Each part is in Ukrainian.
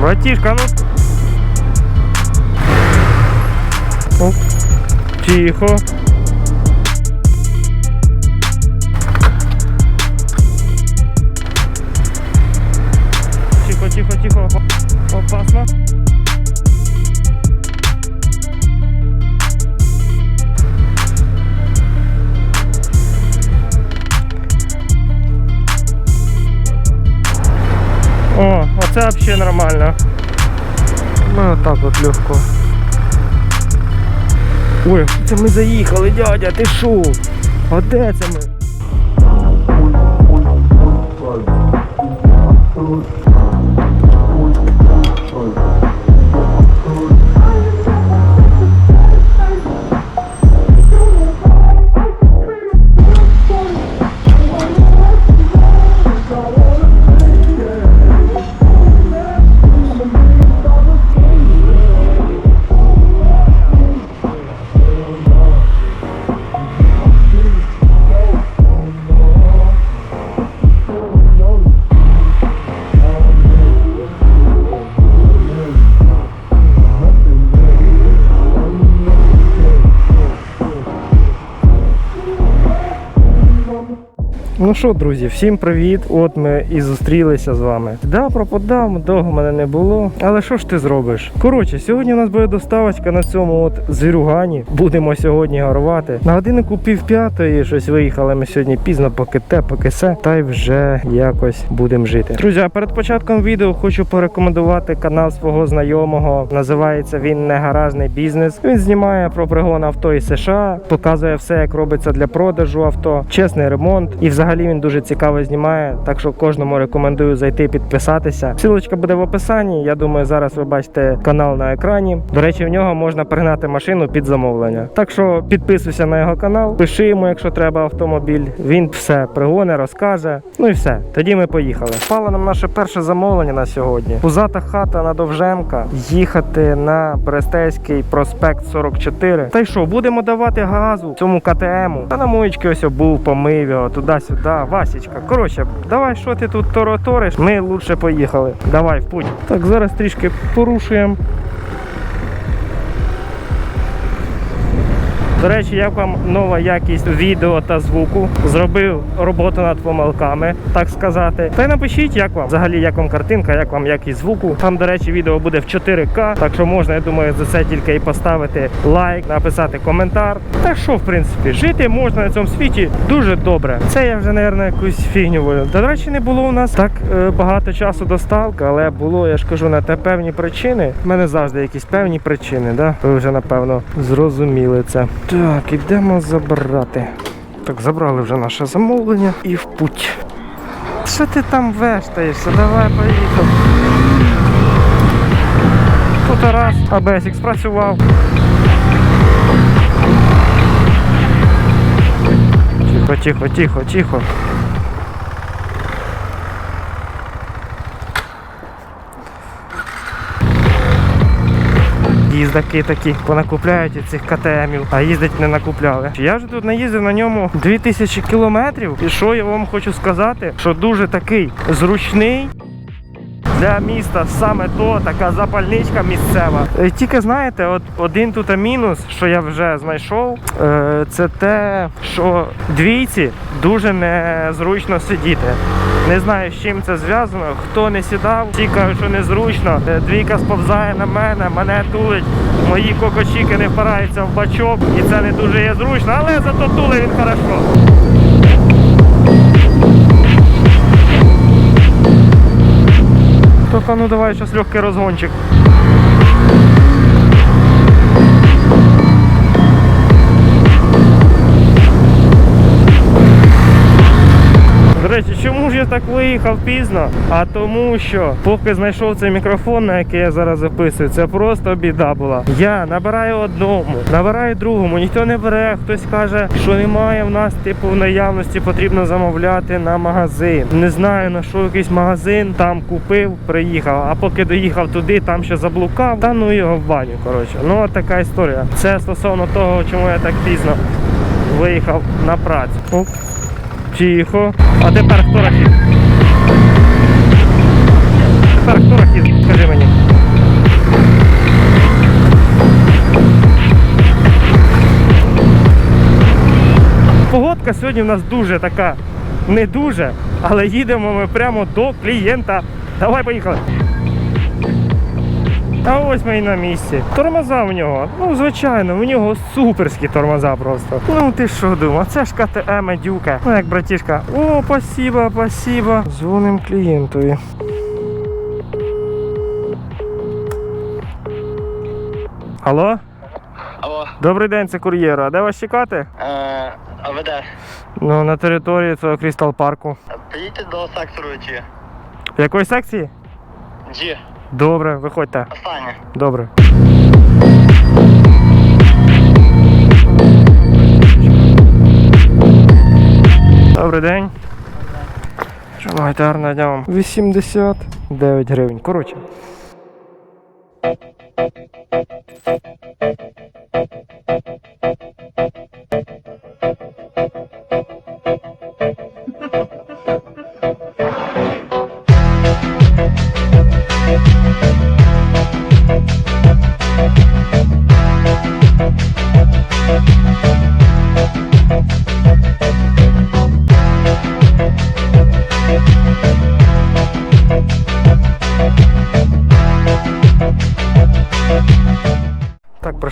Братишка, ну. Оп. Тихо. О, вообще нормально. Ну так от легко. Ой, це ми заїхали, дядя, ти шо? А де це ми? Що, друзі, всім привіт! От ми і зустрілися з вами. Да, пропадав, довго мене не було. Але що ж ти зробиш? Коротше, сьогодні у нас буде доставочка на цьому от звірюгані. Будемо сьогодні гарувати. На годиннику пів п'ятої щось виїхали. Ми сьогодні пізно, поки те, поки се, та й вже якось будемо жити. Друзі, а перед початком відео хочу порекомендувати канал свого знайомого. Називається він Негаражний бізнес. Він знімає про пригон авто із США, показує все, як робиться для продажу авто, чесний ремонт і взагалі він дуже цікаво знімає. Так що кожному рекомендую зайти підписатися. Силочка буде в описанні. Я думаю, зараз ви бачите канал на екрані. До речі, в нього можна пригнати машину під замовлення. Так що підписуйся на його канал, пиши йому, якщо треба автомобіль. Він все пригоне, розкаже. Ну і все. Тоді ми поїхали. Впало нам наше перше замовлення на сьогодні. Пузата хата на Довженка. Їхати на Берестейський проспект 44. Та й що, будемо давати газу цьому КТМу. Та на моєчки ось був, помив його туди-сюди. Васічка. Коротше, давай, що ти тут тороториш? Ми лучше поїхали. Давай в путь. Так, зараз трішки порушуємо. До речі, як вам нова якість відео та звуку. Зробив роботу над помилками, так сказати. Та й напишіть, як вам взагалі, як вам картинка, як вам якість звуку. Там, до речі, відео буде в 4К, так що можна, я думаю, за це тільки і поставити лайк, написати коментар. Та що, в принципі, жити можна на цьому світі дуже добре. Це я вже, мабуть, якусь фігню. Та, до речі, не було у нас так е, багато часу доставки, але було, я ж кажу, на те певні причини. У мене завжди якісь певні причини, да? Ви вже напевно зрозуміли це. Так, ідемо забрати. Так, забрали вже наше замовлення і в путь. Що ти там вештаєшся? Давай поїхав. Тут раз, АБСік спрацював. Тихо, тихо, тихо, тихо. Їздаки такі понакупляють цих КТМів, а їздить не накупляли. Я вже тут наїздив на ньому 2000 кілометрів. І що я вам хочу сказати, що дуже такий зручний. Для міста саме то така запальничка місцева. Е, Тільки знаєте, от один тут мінус, що я вже знайшов, е, це те, що двійці дуже незручно сидіти. Не знаю, з чим це зв'язано. Хто не сідав, ті кажуть, що незручно. Е, Двійка сповзає на мене, мене тулить. Мої кокочіки не впираються в бачок, і це не дуже є зручно, але зато тулить він хорошо. Ну давай сейчас легкий розгончик. Речі, чому ж я так виїхав пізно? А тому що, поки знайшов цей мікрофон, на який я зараз записую, це просто біда була. Я набираю одному, набираю другому, ніхто не бере, хтось каже, що немає в нас, типу, в наявності потрібно замовляти на магазин. Не знаю, на що якийсь магазин, там купив, приїхав, а поки доїхав туди, там ще заблукав, та ну його в баню. Коротше. Ну от така історія. Це стосовно того, чому я так пізно виїхав на працю. Тихо. А тепер хто рахів? Тепер хто рахів? Скажи мені. Погодка сьогодні в нас дуже така, не дуже, але їдемо ми прямо до клієнта. Давай поїхали. А ось ми і на місці. Тормоза в нього. Ну, звичайно, в нього суперські тормоза просто. Ну ти що думав, це ж КТМ дюка. Ну як братішка. О, спасибо, спасибо. Дзвоним клієнтові. Алло? Алло, Добрий день, це кур'єр. А де вас чекати? е, а ви де? Ну, на території цього Крістал парку. Приїдьте до сектору G. Якої секції? G. Добре, виходьте. Останнє. Добре. Добрий день. Що маєте гарного дня вам? 89 гривень. Коротше.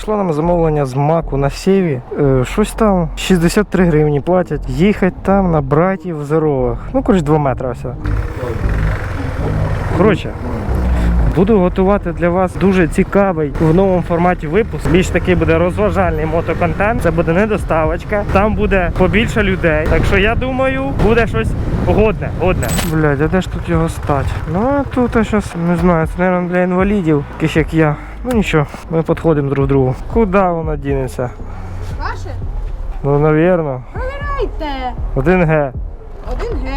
Прийшло нам замовлення з маку на сєві. Е, щось там 63 гривні платять. Їхать там на братів в зерових. Ну, коротше, 2 метри все. Коротше, буду готувати для вас дуже цікавий в новому форматі випуск. Більш такий буде розважальний мотоконтент. Це буде не доставочка. Там буде побільше людей. Так що я думаю, буде щось годне. годне. Блядь, а де ж тут його стать? Ну а тут я зараз не знаю, це, мабуть, для інвалідів, таких як я. Ну нічого, ми підходимо друг другу. Куди воно дінеться? Ваше? Ну, навірно. Один Г. Один Г.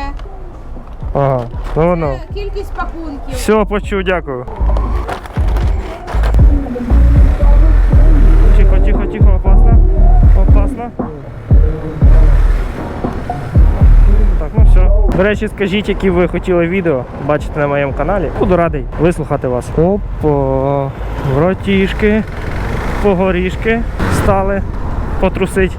Ага. Ну воно. Кількість пакунків. Все, почув, дякую. Тихо, тихо, тихо, опасно. Опасно. Так, ну все. До речі, скажіть, які ви хотіли відео бачити на моєму каналі. Буду радий вислухати вас. Опа, братішки, погорішки стали потрусить.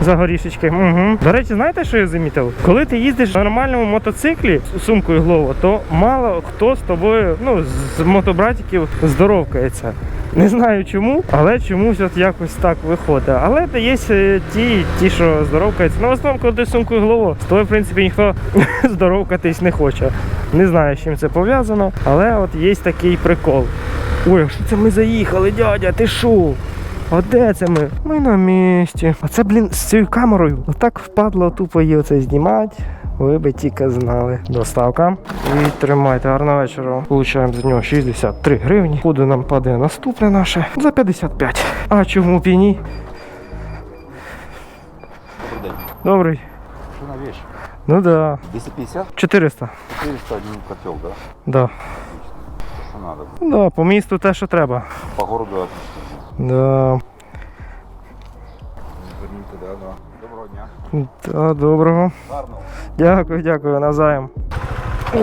За горішечки. Угу. До речі, знаєте, що я замітив? Коли ти їздиш на нормальному мотоциклі з сумкою Глово, то мало хто з тобою, ну, з мотобратиків здоровкається. Не знаю чому, але чомусь от якось так виходить. Але є е, ті, ті, що здоровкаються. Ну, в основному, коли ти сумкою Глово, з тобою, в принципі, ніхто здоровкатись не хоче. Не знаю, з чим це пов'язано, але от є такий прикол. Ой, що це ми заїхали, дядя, ти що? А де це ми? Ми на місці. А це, блін, з цією камерою. Отак впадло тупо її оце знімати. Ви би тільки знали. Доставка. І тримайте, гарного вечора. Получаємо з нього 63 гривні. Куди нам паде наступне наше? За 55. А чому б і ні? Добрый день. Добрий. Что на вещь? Ну да. 250? 400. 400 один котел, да? Да. Что надо? Да, по місту те, що треба. По городу отлично. Да. Да, доброго. Гарного. Дякую, дякую,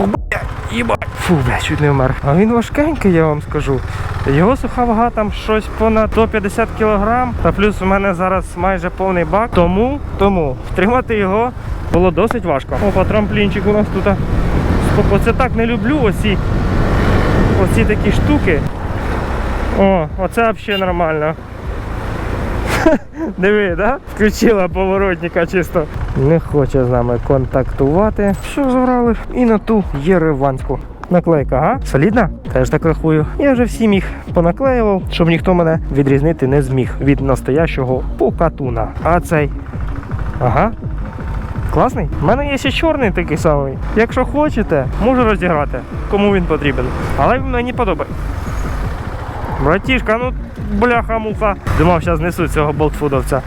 бля, їбать. Фу, бля, чуть не вмер. А він важкенький, я вам скажу. Його суха вага там щось понад 150 кг, та плюс у мене зараз майже повний бак. Тому, тому втримати його було досить важко. Опа, трамплінчик у нас тут. Оце так не люблю оці, оці такі штуки. О, оце взагалі нормально. Диви, да? Включила поворотника чисто. Не хоче з нами контактувати. Що забрали? І на ту єреванську. Наклейка, ага? Солідна? Теж так рахую. Я вже всім їх понаклеював, щоб ніхто мене відрізнити не зміг від настоящого покатуна. А цей. Ага. Класний? У мене є ще чорний такий самий. Якщо хочете, можу розіграти, кому він потрібен. Але мені подобається. Братішка, ну бляха-муха. Думав, зараз несу цього болтфудовця.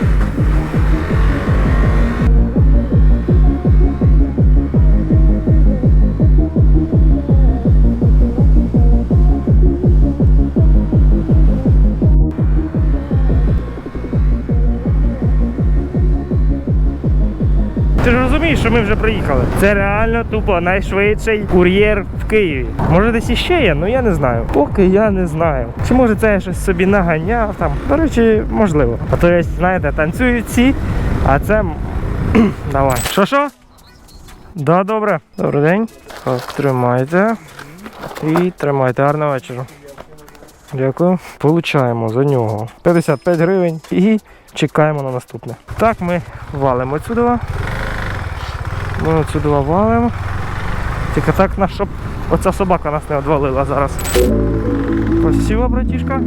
Ти ж розумієш, що ми вже приїхали. Це реально тупо найшвидший кур'єр в Києві. Може десь іще є, ну я не знаю. Поки я не знаю. Чи може це я щось собі наганяв там. Речі, можливо. А то знаєте, танцюють ці, а це. Давай. Що що? Да, добре. Добрий день. Тримайте. І тримайте. Гарного вечора. Дякую. Получаємо за нього 55 гривень і чекаємо на наступне. Так, ми валимо отсюди. Ми отсюди валимо. Тільки так, щоб оця собака нас не одвалила зараз. Спасибо, братішка.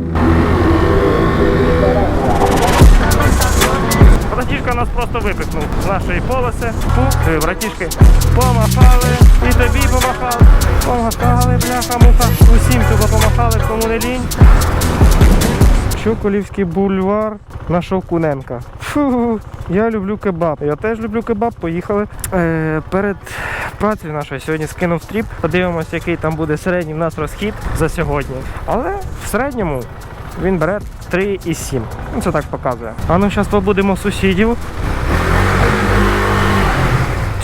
Братішка нас просто випихнув з нашої полоси. Фу, братішки, помахали, і тобі помахали. Помахали, бляха, муха. Усім тебе помахали, кому не лінь. Чоколівський бульвар на Шовкуненка. Фу, я люблю кебаб. Я теж люблю кебаб. Поїхали. Е, перед працею нашою сьогодні скинув стріп. Подивимося, який там буде середній в нас розхід за сьогодні. Але в середньому він бере 3,7. Ну, це так показує. А ну зараз побудемо сусідів.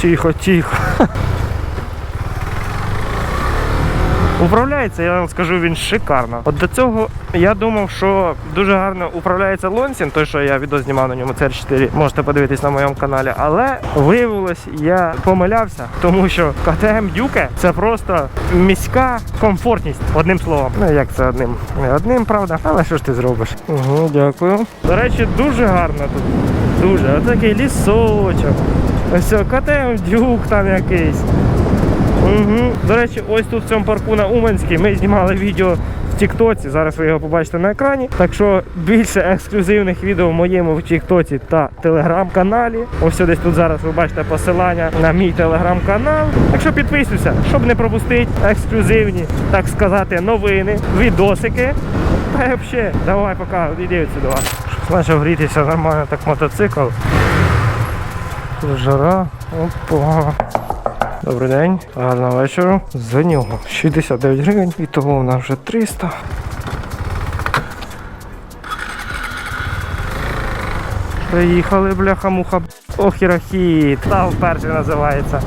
Тихо, тихо. Управляється, я вам скажу, він шикарно. От до цього я думав, що дуже гарно управляється Лонсін, той, що я відео знімав на ньому CR4, можете подивитись на моєму каналі. Але виявилось, я помилявся, тому що КТМ Дюке це просто міська комфортність, одним словом. Ну як це одним? Не одним, правда, але що ж ти зробиш? Угу, дякую. До речі, дуже гарно тут. Дуже. Отакий лісочок. Ось КТМ Дюк там якийсь. Угу. До речі, ось тут в цьому парку на Уманській ми знімали відео в Тіктоці. Зараз ви його побачите на екрані. Так що більше ексклюзивних відео в моєму в Тіктоці та телеграм-каналі. Ось десь тут зараз ви бачите посилання на мій телеграм-канал. Так що підписуйся, щоб не пропустити ексклюзивні, так сказати, новини, відосики. Та й взагалі, давай поки, іди сюди. Щось почав грітися нормально так мотоцикл. Жара. Опа. Добрий день, гарного вечора. За нього 69 гривень, і того в нас вже 300. Приїхали, бляха-муха. Охірохіт. Та вперше називається.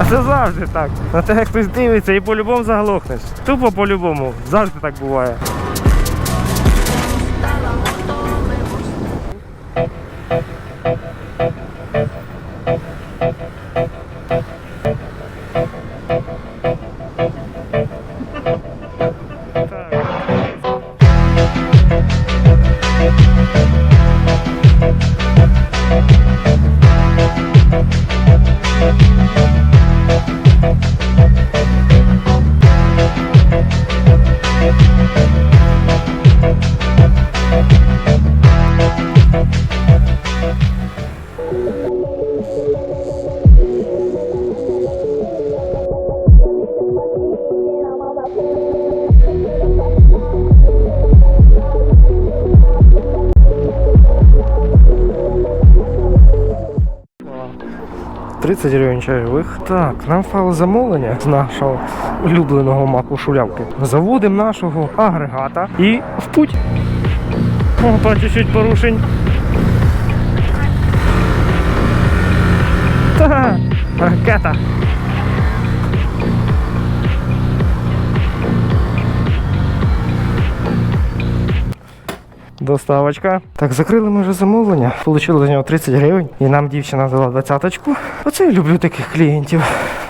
А це завжди так. На те, як хтось дивиться і по-любому заглохнеш. Тупо по-любому. Завжди так буває. 30 гривень чайових. Так, нам впало замовлення з нашого улюбленого маку шулявки. Заводимо нашого агрегата і в путь. Опа, чуть-чуть порушень. Та, ракета. Доставочка. Так, закрили ми вже замовлення. Получили за нього 30 гривень. І нам дівчина дала двадцяточку. Оце я люблю таких клієнтів.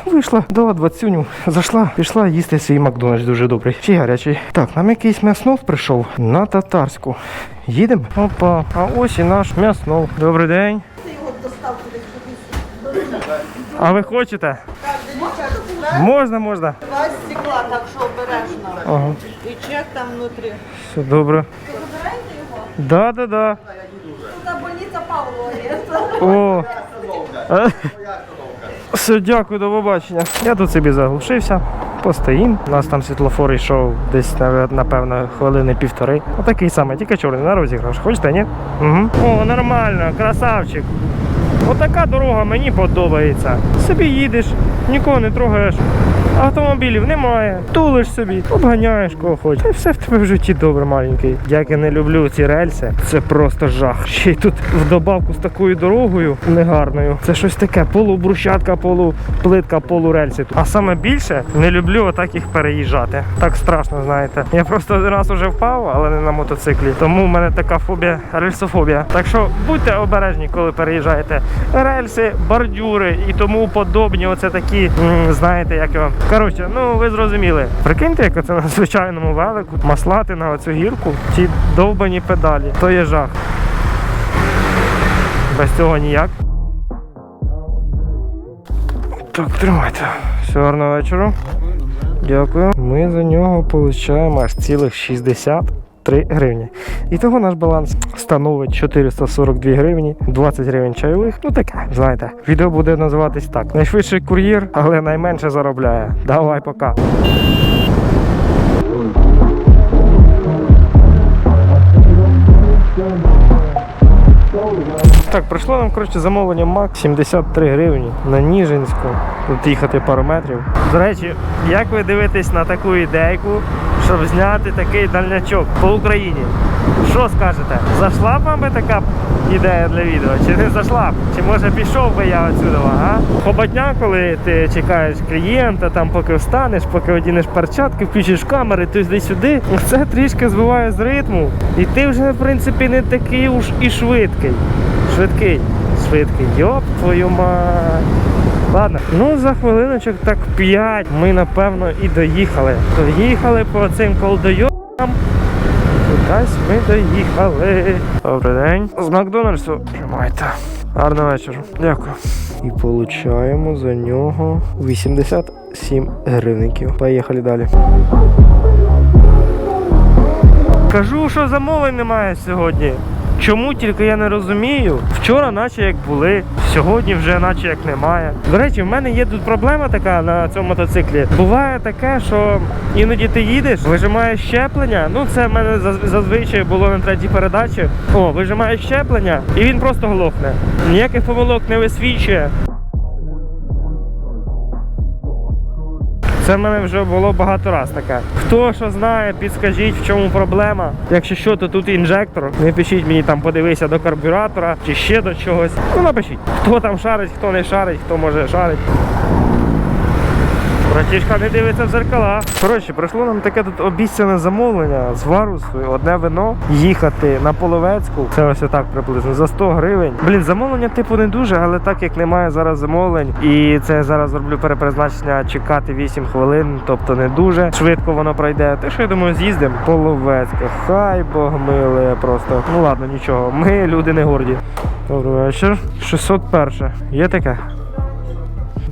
Вийшла, дала двадцюню, зайшла, пішла їсти свій Макдональдс дуже добрий. Чи гарячий. Так, нам якийсь м'яснов прийшов на татарську. Їдемо? Опа, а ось і наш м'яснов. Добрий день. А ви хочете? Можна, можна. Два стекла, так що обережно. Ага, І чек там внутрі. все добре. Да, да, да. Це больниця Павлова. О. Е, Все, дякую, до побачення. Я тут собі заглушився, постоїм. У нас там світлофор йшов десь, напевно, хвилини півтори. Отакий самий, тільки чорний на розіграш. Хочете, ні? Угу. О, нормально, красавчик. Отака дорога мені подобається. Собі їдеш, нікого не трогаєш. Автомобілів немає, тулиш собі, обганяєш кого хочеш. І все в тебе в житті добре, маленький. Як я не люблю ці рельси, це просто жах. Ще й тут в добавку з такою дорогою негарною. Це щось таке, полубрущатка, полуплитка, полурельси. А саме більше не люблю отак їх переїжджати. Так страшно, знаєте. Я просто один раз уже впав, але не на мотоциклі. Тому в мене така фобія, рельсофобія. Так що будьте обережні, коли переїжджаєте. Рельси, бордюри і тому подобні. Оце такі, знаєте, як його. Коротше, ну ви зрозуміли. Прикиньте, як це на звичайному велику маслати на оцю гірку ці довбані педалі. То є жах. Без цього ніяк. Так, тримайте. Всього гарного вечора. Дякую. Ми за нього получаємо аж цілих 63 гривні. І того наш баланс становить 442 гривні, 20 гривень чайових. Ну таке, знаєте. Відео буде називатись так. Найшвидший кур'єр, але найменше заробляє. Давай, пока. Так, прийшло нам коротше замовлення МАК 73 гривні на Ніжинську. Тут їхати пару метрів. До речі, як ви дивитесь на таку ідейку, щоб зняти такий дальнячок по Україні? Що скажете? Зайшла б вам би така ідея для відео? Чи не зайшла б? Чи може пішов би я отсюди, а? Хоботня, коли ти чекаєш клієнта, там поки встанеш, поки одінеш перчатки, включиш камери, туди-сюди, це трішки збиває з ритму. І ти вже, в принципі, не такий уж і швидкий. Швидкий, швидкий, йоп твою мать. Ладно, ну за хвилиночок так 5 ми напевно і доїхали. Доїхали по цим колдойобам. Кудись ми доїхали. Добрий день. З Макдональдсу. Тримайте. Гарного вечора. Дякую. І получаємо за нього 87 гривників. Поїхали далі. Кажу, що замовлень немає сьогодні. Чому тільки я не розумію? Вчора, наче як були, сьогодні вже наче як немає. До речі, в мене є тут проблема така на цьому мотоциклі. Буває таке, що іноді ти їдеш, вижимаєш щеплення. Ну це в мене заз- зазвичай було на третій передачі. О, вижимаєш щеплення, і він просто глохне. Ніяких помилок не висвічує. Це в мене вже було багато раз таке. Хто що знає, підскажіть, в чому проблема. Якщо що, то тут інжектор. Не пишіть мені там, подивися до карбюратора чи ще до чогось. Ну напишіть, хто там шарить, хто не шарить, хто може шарить. Братішка не дивиться в зеркала. Коротше, прийшло нам таке тут обіцяне замовлення з Варусу, одне вино, їхати на Половецьку. Це ось отак приблизно за 100 гривень. Блін, замовлення типу не дуже, але так як немає зараз замовлень, і це я зараз зроблю перепризначення чекати 8 хвилин, тобто не дуже швидко воно пройде. Те, що я думаю, з'їздимо. Половецька. Хай Бог милує просто. Ну ладно, нічого. Ми люди не горді. Добрий вечір. 601. Є таке?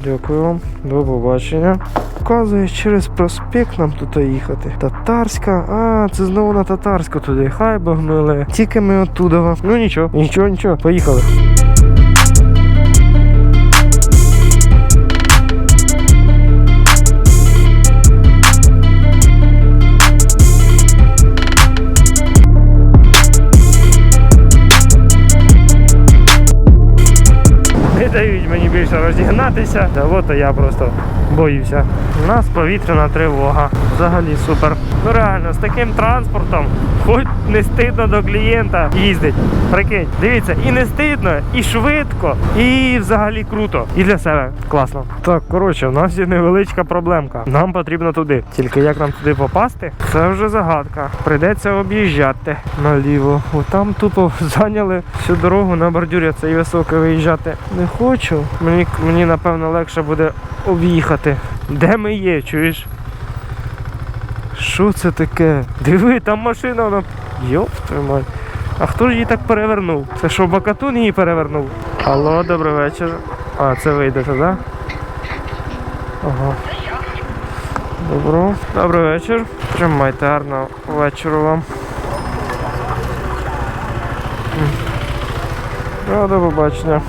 Дякую вам, до побачення. Вказує через проспект нам тут їхати. Татарська. А, це знову на татарську туди. Хай богнули. Тільки ми оттуда. Ну нічого, нічого, нічого. Поїхали. Не дають мені більше розігнатися. От я просто боюся. У нас повітряна тривога. Взагалі супер. Ну реально, з таким транспортом, хоч не стидно до клієнта їздить. Прикинь, дивіться, і не стидно, і швидко, і взагалі круто. І для себе класно. Так, коротше, у нас є невеличка проблемка. Нам потрібно туди. Тільки як нам туди попасти, це вже загадка. Прийдеться об'їжджати наліво. Отам тупо зайняли всю дорогу на бордюрі цей високий виїжджати. Не хочу. Мені, мені напевно легше буде об'їхати. Де ми є, чуєш? Що це таке? Диви, там машина вона. Йоп, мать. А хто ж її так перевернув? Це що, Бакатун її перевернув? Алло, добрий вечір. А, це ви йдете, так? Да? Ага. Добро. Добрий вечір. Тримайте гарного вечора вам. Ну, до побачення.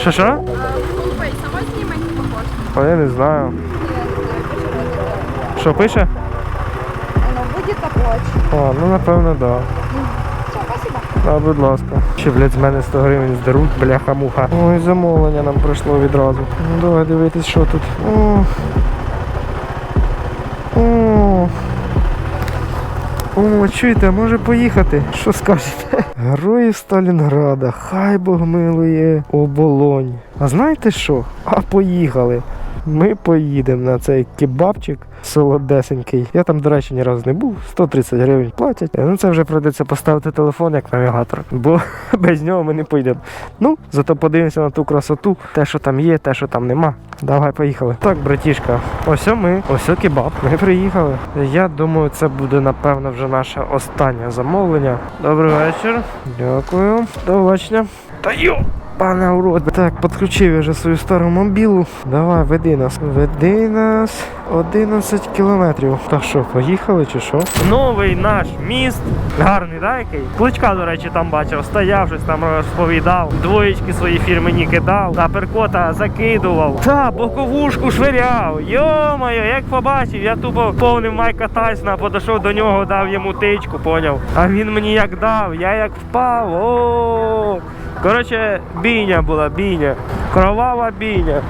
Що що? Глупий, сама знімай не похож. А я не знаю. Що пише? Воно буде капоч. А, ну напевно. Да. Все, спасибо. А, будь ласка. Ще, блядь, з мене 100 гривень здеруть, бляха-муха. Ой, замовлення нам прийшло відразу. Ну, давай дивитись, що тут. О. О. О, чуєте, може поїхати? Що скажете? Герої Сталінграда, хай Бог милує оболонь. А знаєте що? А поїхали. Ми поїдемо на цей кебабчик солодесенький. Я там, до речі, ні разу не був. 130 гривень платять. Ну це вже прийдеться поставити телефон як навігатор, бо без нього ми не поїдемо. Ну, зато подивимося на ту красоту, те, що там є, те, що там нема. Давай, поїхали. Так, братішка, ось ми, ось кебаб. Ми приїхали. Я думаю, це буде напевно вже наше останнє замовлення. Добрий вечір. Дякую. До побачення. Та йо! Пане урод. Так, підключив я вже свою стару мобілу. Давай, веди нас. Веди нас 11 кілометрів. Так що, поїхали чи що? Новий наш міст. Гарний, да, який? Кличка, до речі, там бачив, стояв, щось там розповідав. Двоєчки свої фірмені кидав. Та перкота закидував. Та, боковушку швиряв. Йо-моє, як побачив, я тупо повнив Майка Тайсона, подійшов до нього, дав йому тичку, поняв. А він мені як дав, я як впав. О. Коротше, бійня була, бійня. Кровава бійня.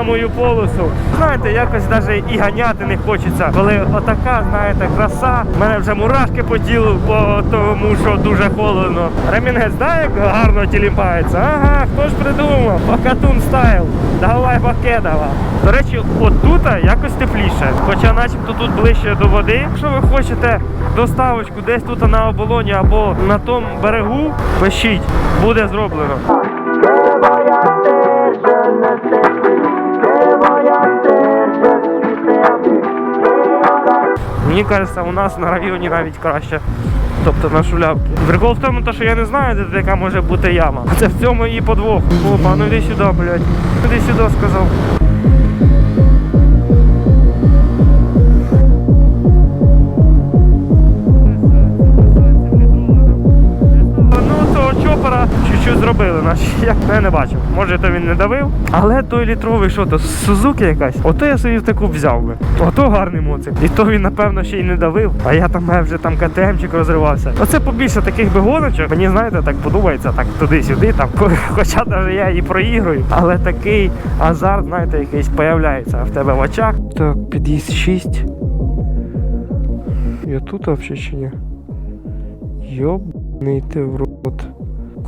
На мою полосу. Знаєте, якось навіть і ганяти не хочеться. Коли отака, знаєте, краса, в мене вже мурашки по тілу, по тому що дуже холодно. Ремінець, да, як гарно тіліпається? Ага, хто ж придумав? Покатун стайл. Давай покедава. До речі, отут якось тепліше. Хоча начебто тут ближче до води. Якщо ви хочете доставочку десь тут на оболоні або на тому берегу, пишіть, буде зроблено. Мені кажеться, у нас на районі навіть краще. Тобто на шулявки. Прикол в тому, що я не знаю, де яка може бути яма. Це в цьому і подвох. Опа, ну йди сюди, блядь. Іди сюди, сказав. Наче я я не бачив. Може, то він не давив. Але той літровий, що то, Сузуки якась, ото я собі в таку взяв би. Ото гарний моцик. І то він, напевно, ще й не давив. А я там мене вже там КТМчик розривався. Оце побільше таких би гоночок. Мені, знаєте, так подобається, так туди-сюди, там. Хоча навіть я і проігрую. Але такий азарт, знаєте, якийсь появляється в тебе в очах. Так, під'їзд 6. Я тут взагалі чи ні? Йобний ти в рот.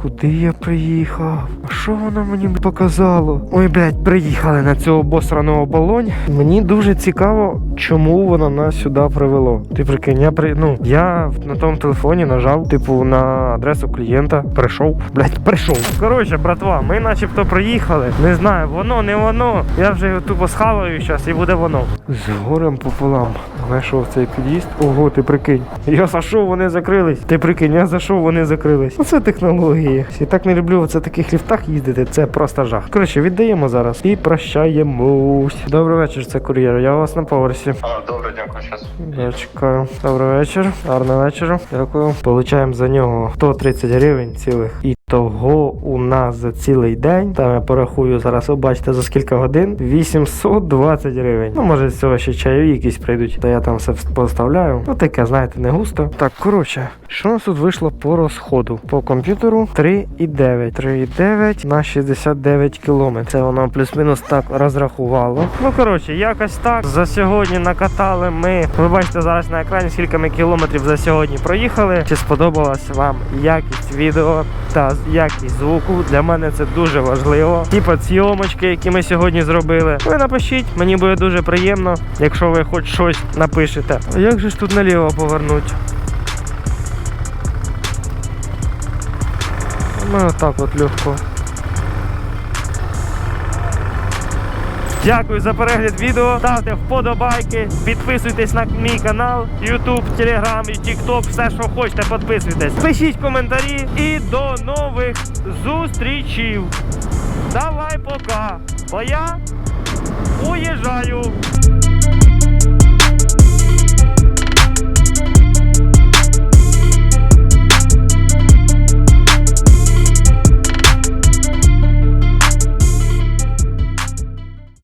Куди я приїхав? А що воно мені показало? Ой, блядь, приїхали на цю обосрану оболонь. Мені дуже цікаво, чому воно нас сюди привело. Ти прикинь, я при... ну, я на тому телефоні нажав, типу, на адресу клієнта. Прийшов. Блядь, прийшов. Коротше, братва, ми начебто приїхали. Не знаю, воно, не воно. Я вже його тупо схаваю зараз і буде воно. З горем пополам. Знайшов цей під'їзд. Ого, ти прикинь. Я зайшов, вони закрились. Ти прикинь, я зайшов, вони закрились. Оце технології. і так не люблю в таких ліфтах їздити. Це просто жах. Коротше, віддаємо зараз і прощаємось. Добрий вечір, це кур'єр. Я у вас на поверсі. А, добре, дякую, щас. Я чекаю. Добрий вечір. Гарного вечора. Дякую. Получаємо за нього 130 гривень цілих. І того у нас за цілий день. Там я порахую зараз, ви бачите за скільки годин. 820 гривень. Ну, може, з цього ще чайові якісь прийдуть. То я там все поставляю. Ну таке, знаєте, не густо. Так, коротше, що у нас тут вийшло по розходу? По комп'ютеру 3,9. 3,9 на 69 кілометрів. Це воно плюс-мінус так розрахувало. Ну, коротше, якось так. За сьогодні накатали ми. Ви бачите зараз на екрані, скільки ми кілометрів за сьогодні проїхали. Чи сподобалась вам якість відео та якість звуку? Для мене це дуже важливо. І зйомочки, які ми сьогодні зробили. Ви напишіть, мені буде дуже приємно, якщо ви хоч щось напишете. А як же ж тут наліво повернуть? Ну, отак от легко. Дякую за перегляд відео. Ставте вподобайки, підписуйтесь на мій канал, YouTube, Telegram і TikTok, все, що хочете, підписуйтесь. Пишіть коментарі і до нових зустрічів. Давай пока. Бо я уїжджаю.